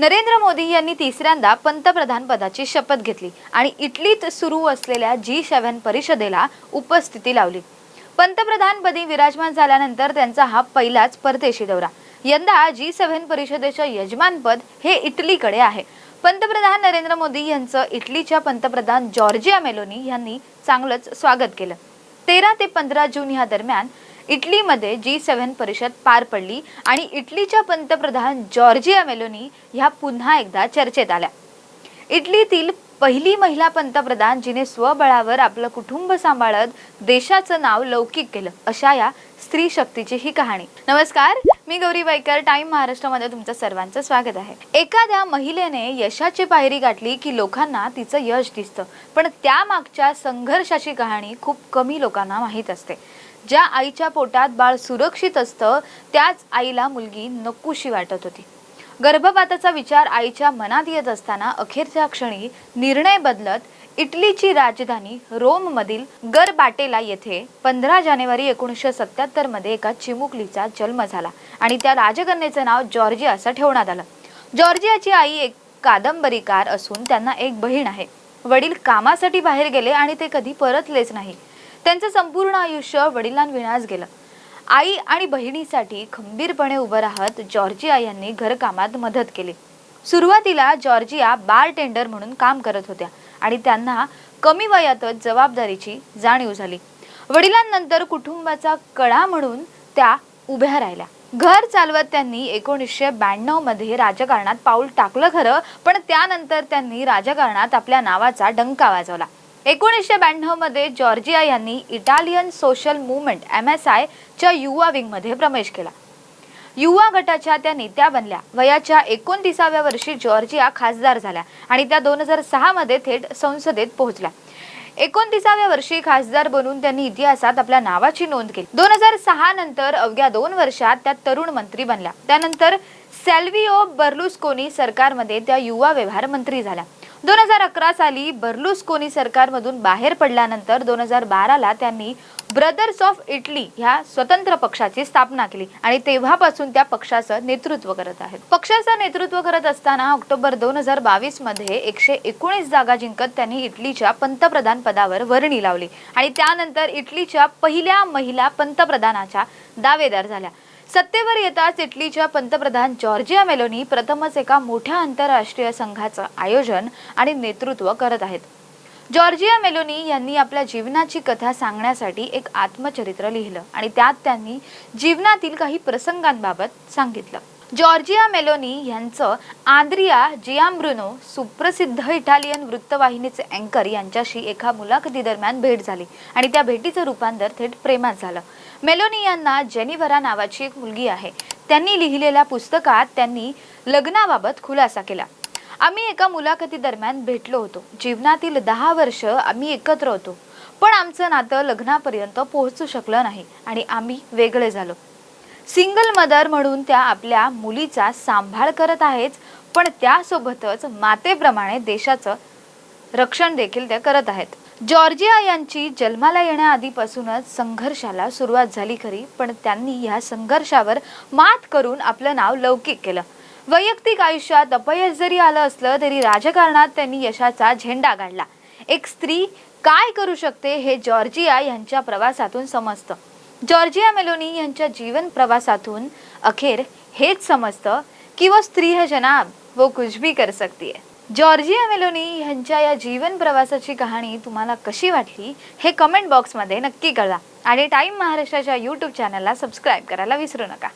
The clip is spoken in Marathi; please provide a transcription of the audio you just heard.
नरेंद्र मोदी यांनी तिसऱ्यांदा पंतप्रधान पदाची शपथ घेतली आणि इटलीत सुरू असलेल्या जी सेव्हन परिषदेला उपस्थिती लावली. पंतप्रधानपदी विराजमान झाल्यानंतर त्यांचा हा पहिलाच परदेशी दौरा. यंदा जी सेव्हन परिषदेचं यजमानपद हे इटलीकडे आहे. पंतप्रधान नरेंद्र मोदी यांचं इटलीच्या पंतप्रधान जॉर्जिया मेलोनी यांनी चांगलंच स्वागत केलं. तेरा ते पंधरा जून या दरम्यान इटलीमध्ये जी सेव्हन परिषद पार पडली आणि इटलीच्या पंतप्रधान जॉर्जिया मेलोनी ह्या पुन्हा एकदा चर्चेत आल्या. इटलीतील पहिली महिला पंतप्रधान जिने स्वबळावर आपलं कुटुंब सांभाळत देशाचं नाव लौकिक केलं अशा या स्त्री शक्तीची ही कहाणी. नमस्कार मी गौरी बाईकर टाइम महाराष्ट्रामध्ये तुमचं सर्वांचं स्वागत आहे. एखाद्या महिलेने यशाची पायरी गाठली की लोकांना तिचं यश दिसतं पण त्यामागच्या संघर्षाची कहाणी खूप कमी लोकांना माहीत असते. ज्या आईच्या पोटात बाळ सुरक्षित असतं त्याच आईला मुलगी नकोशी वाटत होती. गर्भपाताचा विचार आईच्या मनात येत असताना अखेरच्या क्षणी निर्णय बदलत इटलीची राजधानी रोममधील गरबाटेला येथे पंधरा जानेवारी एकोणीसशे सत्याहत्तरमध्ये एका चिमुकलीचा जन्म झाला आणि त्या राजकन्येचं नाव जॉर्जिया असं ठेवण्यात आलं. जॉर्जियाची आई एक कादंबरीकार असून त्यांना एक बहीण आहे. वडील कामासाठी बाहेर गेले आणि ते कधी परतलेच नाही. त्यांचं संपूर्ण आयुष्य वडिलांविनाच गेलं. आई आणि बहिणीसाठी खंबीरपणे उभं राहत जॉर्जिया यांनी घरकामात मदत केली. सुरुवातीला जॉर्जिया बार टेंडर म्हणून काम करत होत्या आणि त्यांना कमी वयातच जबाबदारीची जाणीव झाली. वडिलांनंतर कुटुंबाचा कळा म्हणून त्या उभ्या राहिल्या. घर चालवत त्यांनी एकोणीसशे ब्याण्णवमध्ये राजकारणात पाऊल टाकलं खरं पण त्यानंतर त्यांनी राजकारणात आपल्या नावाचा डंका वाजवला. एकोणीसशे ब्याण्णवमध्ये जॉर्जिया यांनी Italian social movement M S I च्या युवा विंगमध्ये प्रवेश केला. युवा गटाच्या त्या नेत्या बनल्या. वयाच्या एकोणतीसाव्या वर्षी जॉर्जिया खासदार झाल्या आणि त्या दोन हजार सहा मध्ये थेट संसदेत पोहोचल्या. एकोणतीसाव्या वर्षी खासदार बनून त्यांनी इतिहासात आपल्या नावाची नोंद केली. दोन हजार सहा नंतर अवघ्या दोन वर्षात त्या तरुण मंत्री बनल्या. त्यानंतर सॅल्विओ बर्लुस्कोनी सरकारमध्ये त्या युवा व्यवहार मंत्री झाल्या. दोन हजार अकरा साली बर्लुस्कोनी सरकारमधून बाहेर पडल्यानंतर दोन हजार बाराला त्यांनी ब्रदर्स ऑफ इटली ह्या स्वतंत्र पक्षाची स्थापना केली. आणि तेव्हापासून त्या पक्षाचं नेतृत्व करत आहेत. पक्षाचं नेतृत्व करत असताना ऑक्टोबर दोन हजार बावीसमध्ये एकशे एकोणीस जागा जिंकत त्यांनी इटलीच्या पंतप्रधान पदावर वर्णी लावली. आणि त्यानंतर इटलीच्या पहिल्या महिला पंतप्रधानाच्या दावेदार झाल्या. सत्तेवर येताच इटलीच्या पंतप्रधान जॉर्जिया मेलोनी प्रथमच एका मोठ्या आंतरराष्ट्रीय संघाचं आयोजन आणि नेतृत्व करत आहेत. जॉर्जिया मेलोनी यांनी आपल्या जीवनाची कथा सांगण्यासाठी एक आत्मचरित्र लिहिलं आणि त्यात त्यांनी जीवनातील काही प्रसंगांबाबत सांगितलं. जॉर्जिया मेलोनी यांचं आंद्रिया जियाम्ब्रुनो सुप्रसिद्ध इटालियन वृत्तवाहिनीचे अँकर यांच्याशी एका मुलाखतीदरम्यान भेट झाली आणि त्या भेटीचं रूपांतर थेट प्रेमात झालं. मेलोनी यांना जेनिव्हरा नावाची एक मुलगी आहे. त्यांनी लिहिलेल्या पुस्तकात त्यांनी लग्नाबाबत खुलासा केला. आम्ही एका मुलाखतीदरम्यान भेटलो होतो. जीवनातील दहा वर्ष आम्ही एकत्र होतो. पण आमचं नातं लग्नापर्यंत पोहोचू शकलं नाही आणि आम्ही वेगळे झालो. सिंगल मदर म्हणून त्या आपल्या मुलीचा सांभाळ करत आहेच पण त्यासोबतच मातेप्रमाणे देशाचं रक्षण देखील त्या करत आहेत. जॉर्जिया यांची जन्माला येण्याआधीपासूनच संघर्षाला सुरुवात झाली खरी पण त्यांनी ह्या संघर्षावर मात करून आपलं नाव लौकिक केलं. वैयक्तिक आयुष्यात अपयश जरी आलं असलं तरी राजकारणात त्यांनी यशाचा झेंडा गाडला. एक स्त्री काय करू शकते हे जॉर्जिया यांच्या प्रवासातून समजतं. जॉर्जिया मेलोनी यांच्या जीवन प्रवासातून अखेर हेच समजतं की वो स्त्री है जनाब वो कुछ भी कर सकती है. जॉर्जिया मेलोनी यांच्या या जीवन प्रवासाची कहाणी तुम्हाला कशी वाटली हे कमेंट बॉक्समध्ये नक्की कळवा. आणि टाईम महाराष्ट्राच्या यूट्यूब चॅनलला सबस्क्राईब करायला विसरू नका.